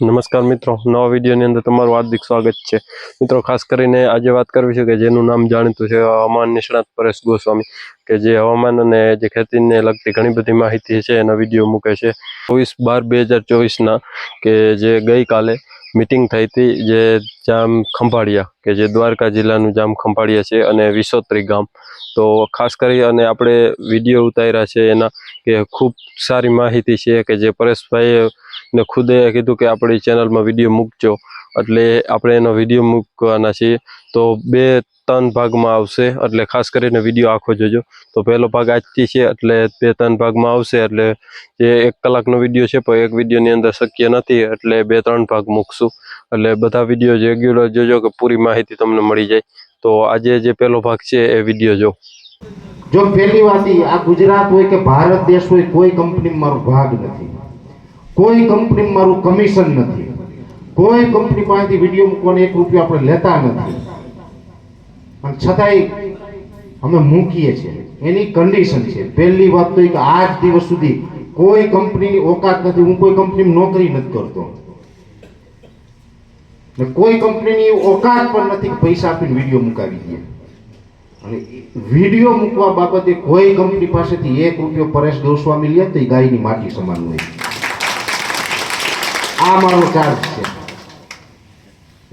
નમસ્કાર મિત્રો, નવા વિડીયોની અંદર તમારું હાર્દિક સ્વાગત છે. મિત્રો, ખાસ કરીને આજે વાત કરવી છે કે જેનું નામ જાણીતું છે હવામાન નિષ્ણાત પરેશ ગોસ્વામી, કે જે હવામાન અને જે ખેતીને લગતી ઘણી બધી માહિતી છે એના વીડિયો મૂકે છે. ચોવીસ બાર બે હજાર ચોવીસના કે જે ગઈકાલે મિટિંગ થઈ હતી જે જામ ખંભાળિયા, કે જે દ્વારકા જિલ્લાનું જામ ખંભાળિયા છે અને વિસોત્રી ગામ. તો ખાસ કરી અને આપણે વીડિયો ઉતાર્યા છે એના, કે ખૂબ સારી માહિતી છે કે જે પરેશભાઈએ ને ખુદે કીધું કે આપણી ચેનલમાં વીડિયો મૂકજો. એટલે આપણે એનો વીડિયો મૂકવાના છીએ. તો બે, ત્રણ ભાગમાં આવશે. એટલે ખાસ કરીને વીડિયો આખો જોજો. તો પહેલો ભાગ આજથી છે, એટલે બે, ત્રણ ભાગમાં આવશે. એટલે જે એક કલાકનો વીડિયો છે, પણ એક વિડીયોની અંદર શક્ય નથી. એટલે બે, ત્રણ ભાગ મૂકશું. એટલે બધા વીડિયો રેગ્યુલર જોજો કે પૂરી માહિતી તમને મળી જાય. તો આજે જે પહેલો ભાગ છે, એ વીડિયો જો. જો પહેલી વાત આ ગુજરાત હોય કે ભારત દેશ હોય, કોઈ કંપનીમાં મારો ભાગ નથી. કોઈ કંપનીમાં મારું કમિશન નથી. કોઈ કંપની પાસેથી વીડિયો મૂકવાનો એક રૂપિયો આપણે લેતા નથી. પણ છતાંય અમે મૂકીએ છીએ. એની કન્ડિશન છે. પહેલી વાત તો કે આજ દિવસ સુધી કોઈ કંપનીની ઓકાત નથી. હું કોઈ કંપનીમાં નોકરી નથી કરતો. ને કોઈ કંપનીની ઓકાત પણ નથી પૈસા આપીને વીડિયો મુકાવી દે. અને વીડિયો મૂકવા બાબતે કોઈ કંપની પાસેથી એક રૂપિયો પરેશ ગોસ્વામી લે તો એ ગાયની માટી સમાન હોય. આ મારો છે.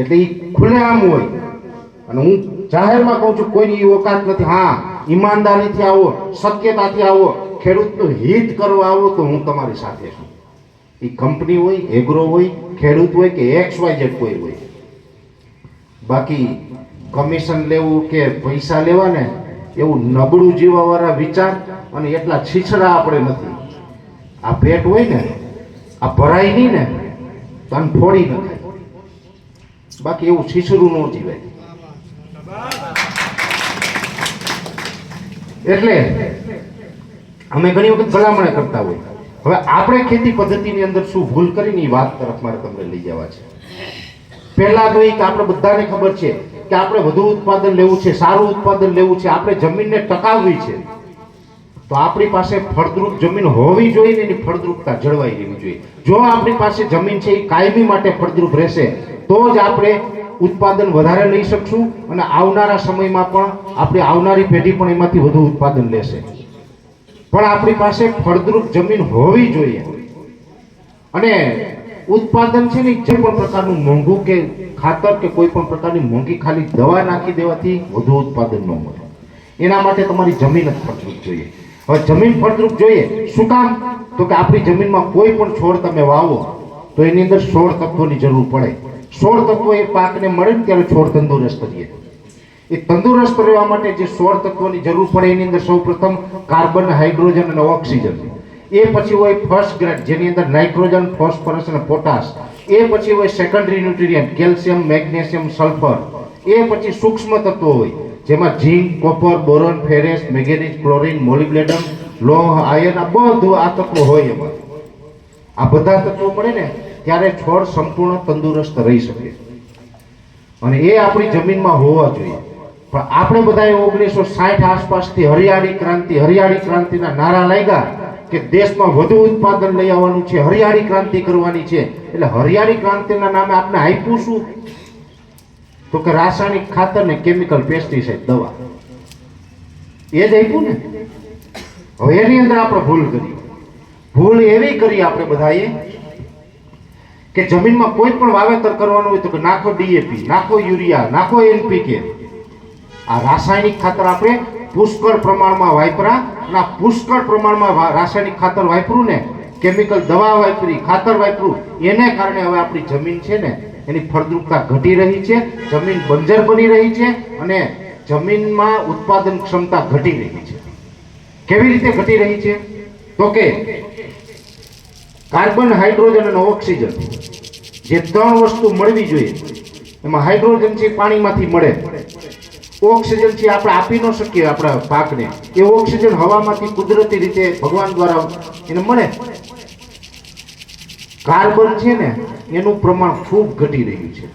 એટલે એ ખુલ્લેઆમ હોય. અને હું જાહેરમાં કહું છું, કોઈની ઓકાત નથી. હા, ઈમાનદારીથી આવો, સત્યતાથી આવો, ખેડૂતનું હિત કરવા આવો તો હું તમારી સાથે છું. એ કંપની હોય, એગ્રો હોય, ખેડૂત હોય કે એક્સ વાય ઝેડ કોઈ હોય. બાકી કમિશન લેવું કે પૈસા લેવા ને એવું નબળું જીવાવાળા વિચાર અને એટલા છીછરા આપણે નથી. આ પેટ હોય ને, આ ભરાય નહીં ને આને ફોડી નખાય બાકી એવું છીછરું ન જીવાય. એટલે અમે ઘણી વખત ભલામણ કરતા હોય. હવે આપણે ખેતી પદ્ધતિની અંદર શું ભૂલ કરીને એ વાત તરફ મારે તમને લઈ જવા છે. પહેલા તો એક આપણે બધાને ખબર છે કે આપણે વધુ ઉત્પાદન લેવું છે, સારું ઉત્પાદન લેવું છે, આપણે જમીનને ટકાવવી છે. તો આપણી પાસે ફળદ્રુપ જમીન હોવી જોઈએ એની ફળદ્રુપતા જળવાઈ રહેવી જોઈએ. જો આપણી પાસે જમીન છે એ કાયમી માટે ફળદ્રુપ રહેશે, તો જ આપણે ઉત્પાદન વધારે લઈ શકશું અને આવનારા સમયમાં પણ આપણી આવનારી પેઢી પણ એમાંથી વધુ ઉત્પાદન લેશે. પણ આપણી પાસે ફળદ્રુપ જમીન હોવી જોઈએ. અને ઉત્પાદન છે ને જે પણ પ્રકારનું મોંઘું કે ખાતર કે કોઈ પણ પ્રકારની મોંઘી ખાલી દવા નાખી દેવાથી વધુ ઉત્પાદન ન મળે. એના માટે તમારી જમીન જ ફળદ્રુપ જોઈએ. હવે જમીન ફળદ્રુપ જોઈએ, શું કામ? તો કે આપણી જમીનમાં કોઈ પણ છોડ તમે વાવો, તો એની અંદર સોળ તત્વોની જરૂર પડે. સોળ તત્વો એ પાકને મળે ને ત્યારે છોડ તંદુરસ્ત રહીએ એ તંદુરસ્ત રહેવા માટે જે સોળ તત્વોની જરૂર પડે, એની અંદર સૌપ્રથમ કાર્બન, હાઇડ્રોજન અને ઓક્સિજન. એ પછી હોય ફર્સ્ટ ગ્રેડ, જેની અંદર નાઇટ્રોજન, ફોસ્ફરસ અને પોટાશ. એ પછી હોય secondary nutrient, calcium, magnesium, sulphur. એ પછી સૂક્ષ્મ તત્વો હોય. જેમાં zinc copper boron ferrous manganese chlorine molybdenum લોહ આયર્ન આ બધું આ તત્વો હોય એમાં. આ બધા તત્વો મળે ને ત્યારે છોડ સંપૂર્ણ તંદુરસ્ત રહી શકે. અને એ આપણી જમીનમાં હોવા જોઈએ. પણ આપણે બધાએ ઓગણીસો સાઠ આસપાસથી હરિયાળી ક્રાંતિ, હરિયાળી ક્રાંતિના નારા લાગ્યા કે દેશમાં વધુ ઉત્પાદન લઈ આવવાનું છે, હરિયાળી ક્રાંતિ કરવાની છે. એટલે હરિયાળી ક્રાંતિના નામે આપણે આપ્યું શું? તો કે રાસાયણિક ખાતર ને કેમિકલ પેસ્ટિસાઇડ દવા. એ જ આપ્યું ને? હવે એની અંદર આપણે ભૂલ કરી. ભૂલ એવી કરી આપણે બધાએ કે જમીનમાં કોઈ પણ વાવેતર કરવાનું હોય તો કે નાખો ડીએપી નાખો યુરિયા, નાખો એનપીકે આ રાસાયણિક ખાતર આપણે પુષ્કળ પ્રમાણમાં વાપરા ના પુષ્કળ પ્રમાણમાં રાસાયણિક ખાતર વાપરું ને કેમિકલ દવા વાપરી, ખાતર વાપરું, એને કારણે હવે આપણી જમીન છે ને એની ફળદ્રુપતા ઘટી રહી છે, જમીન બંજર બની રહી છે અને જમીનમાં ઉત્પાદન ક્ષમતા ઘટી રહી છે. કેવી રીતે ઘટી રહી છે? તો કે કાર્બન, હાઇડ્રોજન અને ઓક્સિજન જે ત્રણ વસ્તુ મળવી જોઈએ, એમાં હાઇડ્રોજન છે પાણીમાંથી મળે. ઓક્સિજન છે આપણે આપી ન શકીએ આપણા પાકને. એ ઓક્સિજન હવામાંથી કુદરતી રીતે ભગવાન દ્વારા એને મળે. કાર્બન છે ને એનું પ્રમાણ ખૂબ ઘટી રહ્યું છે.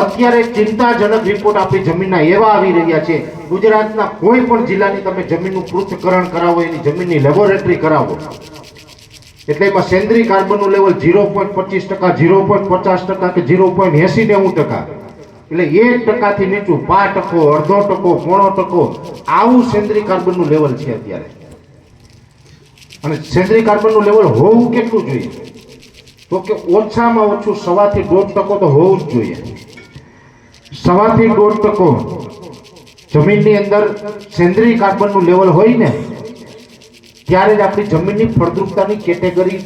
અત્યારે ચિંતાજનક રિપોર્ટ આપણી જમીનના એવા આવી રહ્યા છે. ગુજરાતના કોઈ પણ જિલ્લાની તમે જમીનનું પૃથ્થકરણ કરાવો, એની જમીનની લેબોરેટરી કરાવો. એટલે એમાં સેન્દ્રીય કાર્બનનું લેવલ ઝીરો પોઈન્ટ પચીસ ટકા ઝીરો પોઈન્ટ પચાસ ટકા કે ઝીરો પોઈન્ટ એસી નેવું ટકા એટલે એક ટકાથી નીચું પાંચ ટકો, અડધો ટકો, પોણો ટકો આવું સેન્દ્રીય કાર્બનનું લેવલ છે અત્યારે. અને સેન્દ્રીય કાર્બનનું લેવલ હોવું કેટલું જોઈએ? તો કે ઓછામાં ઓછું સવાથી દોઢ ટકો તો હોવું જ જોઈએ. સવાથી દોઢ ટકો જમીનની અંદર સેન્દ્રીય કાર્બનનું લેવલ હોય ને, ત્યારે જ આપણી જમીનની ફળદ્રુપતાની કેટેગરી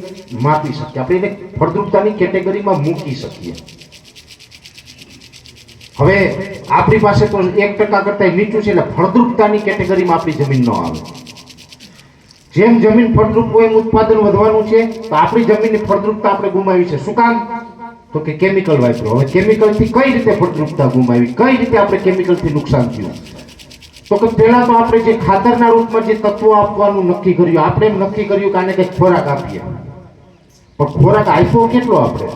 માપી શકીએ. આપણે એને ફળદ્રુપતાની કેટેગરીમાં મૂકી શકીએ. હવે આપણી પાસે તો એક ટકા કરતા નીચું છે, એટલે ફળદ્રુપતાની કેટેગરીમાં આપણી જમીન ન આવે. જેમ જમીન ફળદ્રુપ હોય એમ ઉત્પાદન વધવાનું છે, તો આપણી જમીનની ફળદ્રુપતા આપણે ગુમાવી છે. શું કામ? તો કે કેમિકલ વાપરો. હવે કેમિકલથી કઈ રીતે ફળદ્રુપતા ગુમાવી? કઈ રીતે આપણે કેમિકલથી નુકસાન થયું? તો કે પહેલા તો આપણે જે ખાતરના રૂપમાં જે તત્વો આપવાનું નક્કી કર્યું, આપણે એમ નક્કી કર્યું કે આને કંઈક ખોરાક આપીએ. પણ ખોરાક આપ્યો કેટલો આપણે?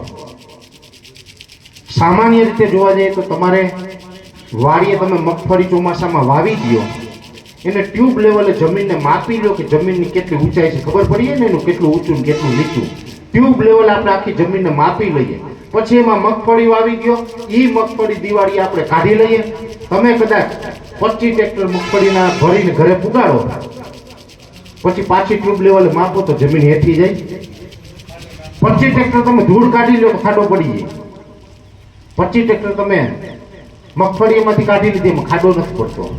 સામાન્ય રીતે જોવા જઈએ તો તમારે વાડીએ તમે મગફળી ચોમાસામાં વાવી દો. એને ટ્યુબ લેવલે જમીનને માપી લો કે જમીનની કેટલી ઊંચાઈ છે ખબર પડીએ ને એનું કેટલું ઊંચું ને કેટલું નીચું. ટ્યુબ લેવલે આપણે આખી જમીનને માપી લઈએ. પછી એમાં મગફળી વાવી ગયો. એ મગફળી દિવાળી આપણે કાઢી લઈએ. તમે કદાચ પચીસ ટ્રેક્ટર મગફળીના ભરીને ઘરે પુગાડો. પછી પાછી ટ્યુબ લેવલે માપો તો જમીન હેઠી જાય. પચીસ ટ્રેક્ટર તમે ધૂળ કાઢી લો ખાડો પડી જાય. પચીસ ટ્રેક્ટર તમે મગફળીમાંથી કાઢી લીધી એમાં ખાડો નથી પડતો.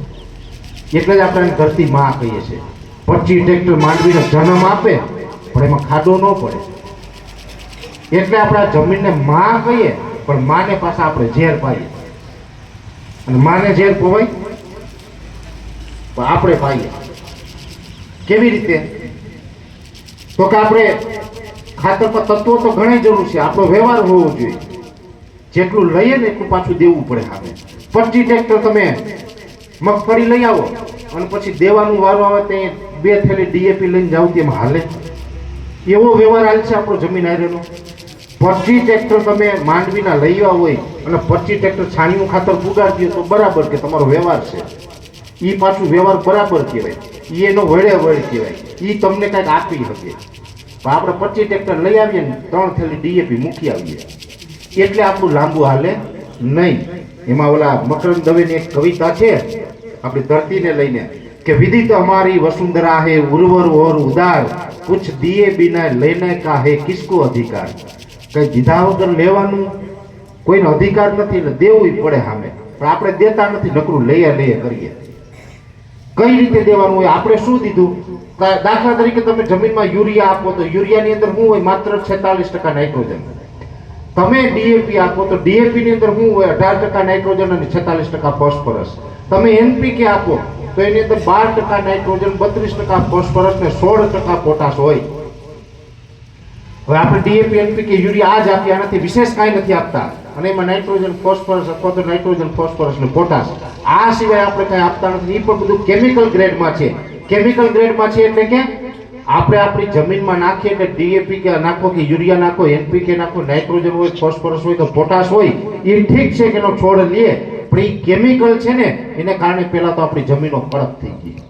એટલે જ આપણે ધરતી માં કહીએ છીએ. પચીસ ટેક્ટર માંડવીનો જન્મ આપે, પણ એમાં ખાડો ન પડે. એટલે આપણે જમીનને માં કહીએ, પણ માને પાછા આપણે ઝેર પાઈએ અને માને ઝેર પવાય પણ આપણે પાઈએ કેવી રીતે? તો કે આપણે ખાતરમાં તત્વો તો ઘણી જરૂર છે, આપણો વ્યવહાર હોવો જોઈએ. જેટલું લઈએ ને એટલું પાછું દેવું પડે આપણે. પચીસ ટેક્ટર તમે મગફળી લઈ આવો. અને પછી દેવાનું વારો આવે તે બે થેલી ડીએપી લઈને જાવ તેમ હાલે. એવો વ્યવહાર હાલ છે આપણો જમીન આયરનો પચીસ ટ્રેક્ટર તમે માંડવીના લઈ હોય અને પચીસ ટ્રેક્ટર છાણિયું ખાતર પુગાડી દો તો બરાબર કે તમારો વ્યવહાર છે. એ પાછું વ્યવહાર બરાબર કહેવાય. એ એનો વડે વળ કહેવાય. એ તમને કાંઈક આપી શકે. પણ આપણે પચીસ ટ્રેક્ટર લઈ આવીએ ને ત્રણ થેલી ડીએપી મૂકી આવીએ. એટલે આપણું લાંબુ હાલે નહીં. એમાં ઓલા મકરંદ દવેની એક કવિતા છે આપણી ધરતીને લઈને કે વિદિત અમારી વસુંધરા હે ઉર્વર ઓર ઉદાર, કુછ દિયે બિના લઈને કાહે કિસકો અધિકાર? કઈ દીધા વગર લેવાનું કોઈનો અધિકાર નથી એટલે દેવું પડે સામે પણ આપણે દેતા નથી, નકરું લઈએ લઈએ કરીએ. કઈ રીતે દેવાનું હોય, આપણે શું દીધું? દાખલા તરીકે તમે જમીનમાં યુરિયા આપો તો યુરિયાની અંદર શું હોય માત્ર છેતાલીસ ટકા નાઇટ્રોજન. તમે ડીએપી આપો તો ડીએપી ની અંદર શું હોય અઢાર ટકા નાઇટ્રોજન અને છેતાલીસ ટકા ફોસ્ફરસ. તમે એનપીકે આપો, તો એની અંદર બાર ટકા નાઇટ્રોજન બત્રીસ ટકા ફોસ્ફરસ ને સોળ ટકા પોટાશ હોય. હવે આપણે ડીએપી એનપીકે યુરિયા આ જ આપીએ, આનાથી વિશેષ કાંઈ નથી આપતા. અને એમાં નાઇટ્રોજન ફોસ્ફરસ અથવા તો નાઇટ્રોજન ફોસ્ફરસ ને પોટાશ આ સિવાય આપણે કાંઈ આપતા નથી. એ પણ બધું કેમિકલ ગ્રેડમાં છે. કેમિકલ ગ્રેડમાં છે એટલે કે આપણે આપણી જમીનમાં નાખીએ કે ડીએપી કે નાખો કે યુરિયા નાખો એનપીકે નાખો નાઇટ્રોજન હોય ફોસ્ફરસ હોય કે પોટાશ હોય એ ઠીક છે કે એનો છોડ લે પણ એ કેમિકલ છે ને, એને કારણે પહેલાં તો આપણી જમીનો કડક થઈ ગઈ.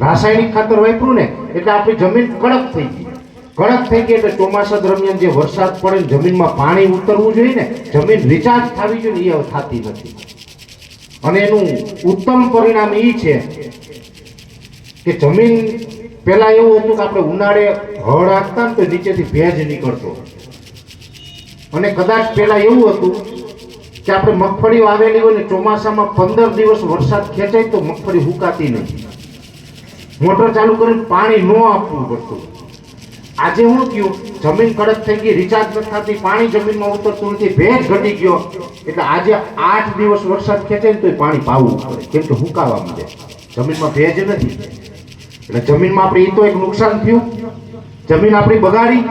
રાસાયણિક ખાતર વાપર્યું ને, એટલે આપણી જમીન કડક થઈ ગઈ. કડક થઈ ગઈ એટલે ચોમાસા દરમિયાન જે વરસાદ પડે ને, જમીનમાં પાણી ઉતરવું જોઈએ ને, જમીન રિચાર્જ થવી જોઈએ એ થતી નથી. અને એનું ઉત્તમ પરિણામ એ છે કે જમીન પહેલાં એવું હતું કે આપણે ઉનાળે હળ હાંકતા ને તો નીચેથી ભેજ નીકળતો. અને કદાચ પહેલાં એવું હતું કે આપણે મગફળી વાવેલી હોય ને ચોમાસામાં પંદર દિવસ વરસાદ ખેંચાય તો મગફળી હુકાતી નહીં. મોટર ચાલુ કરીને પાણી ન આપવું પડતું. આજે હું થયું જમીન કડક થઈ ગઈ રિચાર્જ નથી થતી, પાણી જમીનમાં ઉતરતું નથી ભેજ ઘટી ગયો. એટલે આજે આઠ દિવસ વરસાદ ખેંચે ને તો પાણી પાવું પડે, કેમ કે હુકાવા માંડે. જમીનમાં ભેજ નથી. એટલે જમીનમાં આપણે એ તો એક નુકસાન થયું. જમીન આપણી બગાડી,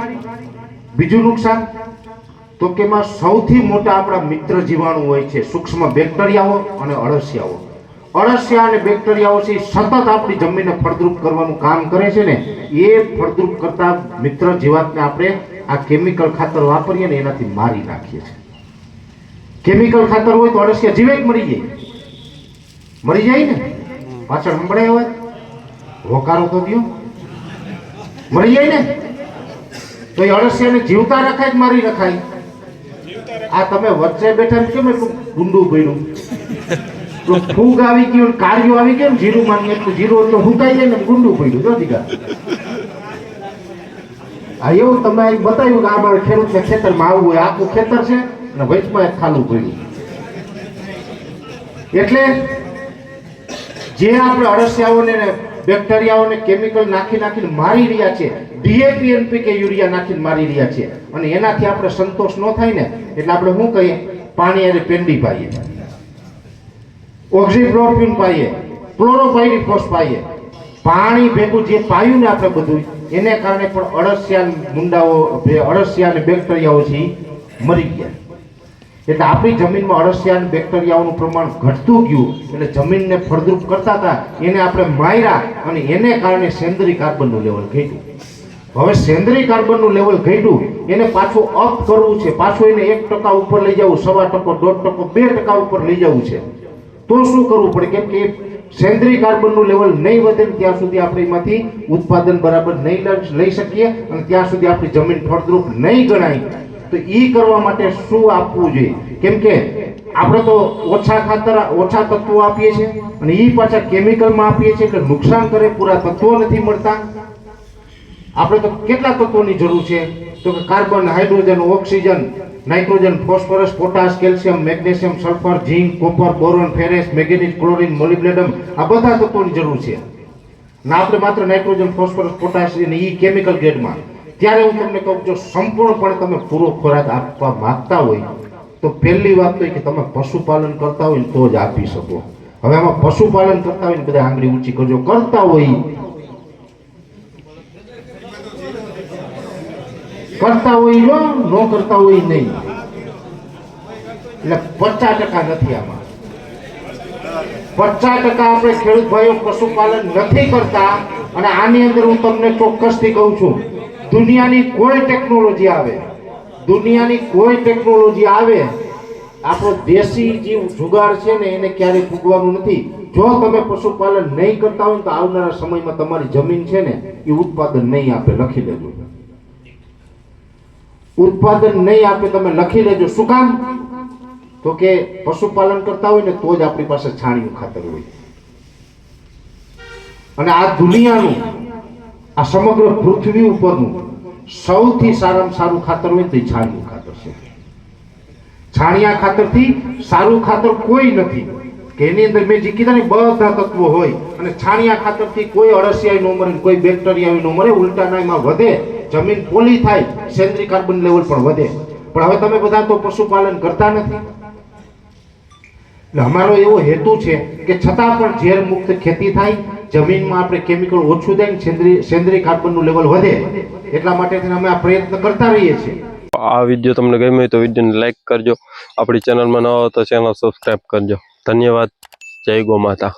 બીજું નુકસાન? તો કે એમાં સૌથી મોટા આપણા મિત્ર જીવાણુ હોય છે, સૂક્ષ્મ બેક્ટેરિયાઓ અને અળસિયાઓ. અળસિયા અને બેક્ટેરિયાઓ છે સતત આપણી જમીનને ફળદ્રુપ કરવાનું કામ કરે છે ને, એ ફળદ્રુપ કરતા મિત્ર જીવાતને આપણે આ કેમિકલ ખાતર વાપરીએ ને, એનાથી મારી નાખીએ છીએ. કેમિકલ ખાતર હોય તો અળસિયા જીવે જ મરી જાય? મરી જાય ને? પાછળ સંભળાય હોય હોકારો તો દો મરી જાય ને? તો એ અળસિયાને જીવતા રખાય જ મારી રખાય? આ તમે વચ્ચે બેઠા ને કેમ એટલું ગુંડું ભર્યું? ફૂગ આવી ગયું કાર્યો આવી ગયો જીરું માની એટલું જીરું એટલું હુકાઈ જાય ને ગુંડું પડ્યું જો દીકા આ એવું તમે અહીં બતાવ્યું કે આ મારે ખેડૂતને ખેતરમાં આવવું હોય, આખું ખેતર છે અને વચમાં એક ખાલું પડ્યું એટલે જે આપણે અળસિયાઓને બેક્ટેરિયાઓને કેમિકલ નાખી નાખીને મારી રહ્યા છે. ડીએપી એનપીકે યુરિયા નાખીને મારી રહ્યા છે. અને એનાથી આપણે સંતોષ ન થાય ને, એટલે આપણે શું કહીએ? પાણી અને પેંડી પાઈએ. ઓક્સિફ્લોરફિન પાઈએ. ક્લોરોપાયરીફોસ પાઈએ. પાણી ભેગું જે પાયું ને આપણે બધું, એને કારણે પણ અળસિયા મુંડાઓ, અળસિયા અને બેક્ટેરિયાઓ છે મરી ગયા. એટલે આપણી જમીનમાં અળસિયા અને બેક્ટેરિયાઓનું પ્રમાણ ઘટતું ગયું એટલે જમીનને ફળદ્રુપ કરતા હતા, એને આપણે માર્યા અને એને કારણે સેન્દ્રી કાર્બનનું લેવલ ઘટ્યું. હવે સેન્દ્રી કાર્બનનું લેવલ ઘટ્યું, એને પાછું અપ કરવું છે. પાછું એને એક ટકા ઉપર લઈ જવું, સવા ટકો, દોઢ ટકો, બે ટકા ઉપર લઈ જવું છે. તો શું કરવું પડે? કેમ કે સેન્દ્રી કાર્બનનું લેવલ નહીં વધે ત્યાં સુધી આપણે એમાંથી ઉત્પાદન બરાબર નહીં લઈ શકીએ અને ત્યાં સુધી આપણી જમીન ફળદ્રુપ નહીં ગણાય. તો ઈ કરવા માટે શું આપવું જોઈએ? કેમ કે આપણે તો ઓછા ખાતર, ઓછા તત્વો આપીએ છીએ અને ઈ પાછા કેમિકલમાં આપીએ છીએ એટલે નુકસાન કરે પૂરા તત્વો નથી મળતા. આપણે તો કેટલા તત્વોની જરૂર છે? તો કે carbon, hydrogen, oxygen, nitrogen, phosphorus, potash, calcium, magnesium, sulphur, zinc, copper, boron, ferrous magnesium chlorine molybdenum આ બધા તત્વોની જરૂર છે. ના, આપણે માત્ર નાઇટ્રોજન, ફોસ્ફરસ, પોટાશ અને ઈ કેમિકલ ગ્રેડમાં ત્યારે હું તમને કહું જો સંપૂર્ણપણે તમે પૂરો ખોરાક આપવા માંગતા હોય, તો પહેલી વાત તો કે તમે પશુપાલન કરતા હોય તો જ આપી શકો. હવે આમાં પશુપાલન કરતા હોય ને બધા આંગળી ઊંચી કરજો. કરતા હોય કરતા હોય જો ન કરતા હોય નહીં. એટલે પચાસ ટકા નથી આમાં. પચાસ ટકા આપણે ખેડૂત ભાઈઓ પશુપાલન નથી કરતા, અને આની અંદર હું તમને ચોક્કસથી કહું છું દુનિયાની કોઈ ટેકનોલોજી આવે, દુનિયાની કોઈ ટેકનોલોજી આવે, આપણો દેશી જીવ જુગાડ છે ને એને ક્યારેય ફૂગવાનું નથી. જો તમે પશુપાલન નહીં કરતા હોય તો આવનારા સમયમાં તમારી જમીન છે ને એ ઉત્પાદન નહીં આપે, લખી લેજો ઉત્પાદન નહીં આપે, તમે લખી લેજો શું કામ? તો કે પશુપાલન કરતા હોય ને તો જ આપણી પાસે છાણિયું ખાતર હોય. અને આ દુનિયાનું આ સમગ્ર પૃથ્વી ઉપરનું સૌથી સારામાં સારું ખાતર હોય તે છાણિયું ખાતર છે. છાણિયા ખાતરથી સારું ખાતર કોઈ નથી. કે એની અંદર મેં જે કીધા ને બધા તત્વો હોય અને છાણિયા ખાતરથી કોઈ અળસિયાઈ ન મરે કોઈ બેક્ટેરિયા ન મરે ઉલટા ના એમાં વધે, જમીન પોલી થાય સેન્દ્રી કાર્બન લેવલ પણ વધે. પણ હવે તમે બધા તો પશુપાલન કરતા નથી. એટલે અમારો એવો હેતુ છે કે છતાં પણ ઝેર મુક્ત ખેતી થાય જમીનમાં આપણે કેમિકલ ઓછું ને સેન્દ્રીય સેન્દ્રિય કાર્બનનું લેવલ વધે, એટલા માટે અમે આ પ્રયત્ન કરતા રહીએ છીએ. આ વીડિયો તમને ગમ્યો હોય તો વિડીયોને લાઈક કરજો. આપણી ચેનલમાં ન હો તો ચેનલ સબસ્ક્રાઈબ કરજો. ધન્યવાદ. જય ગો માતા.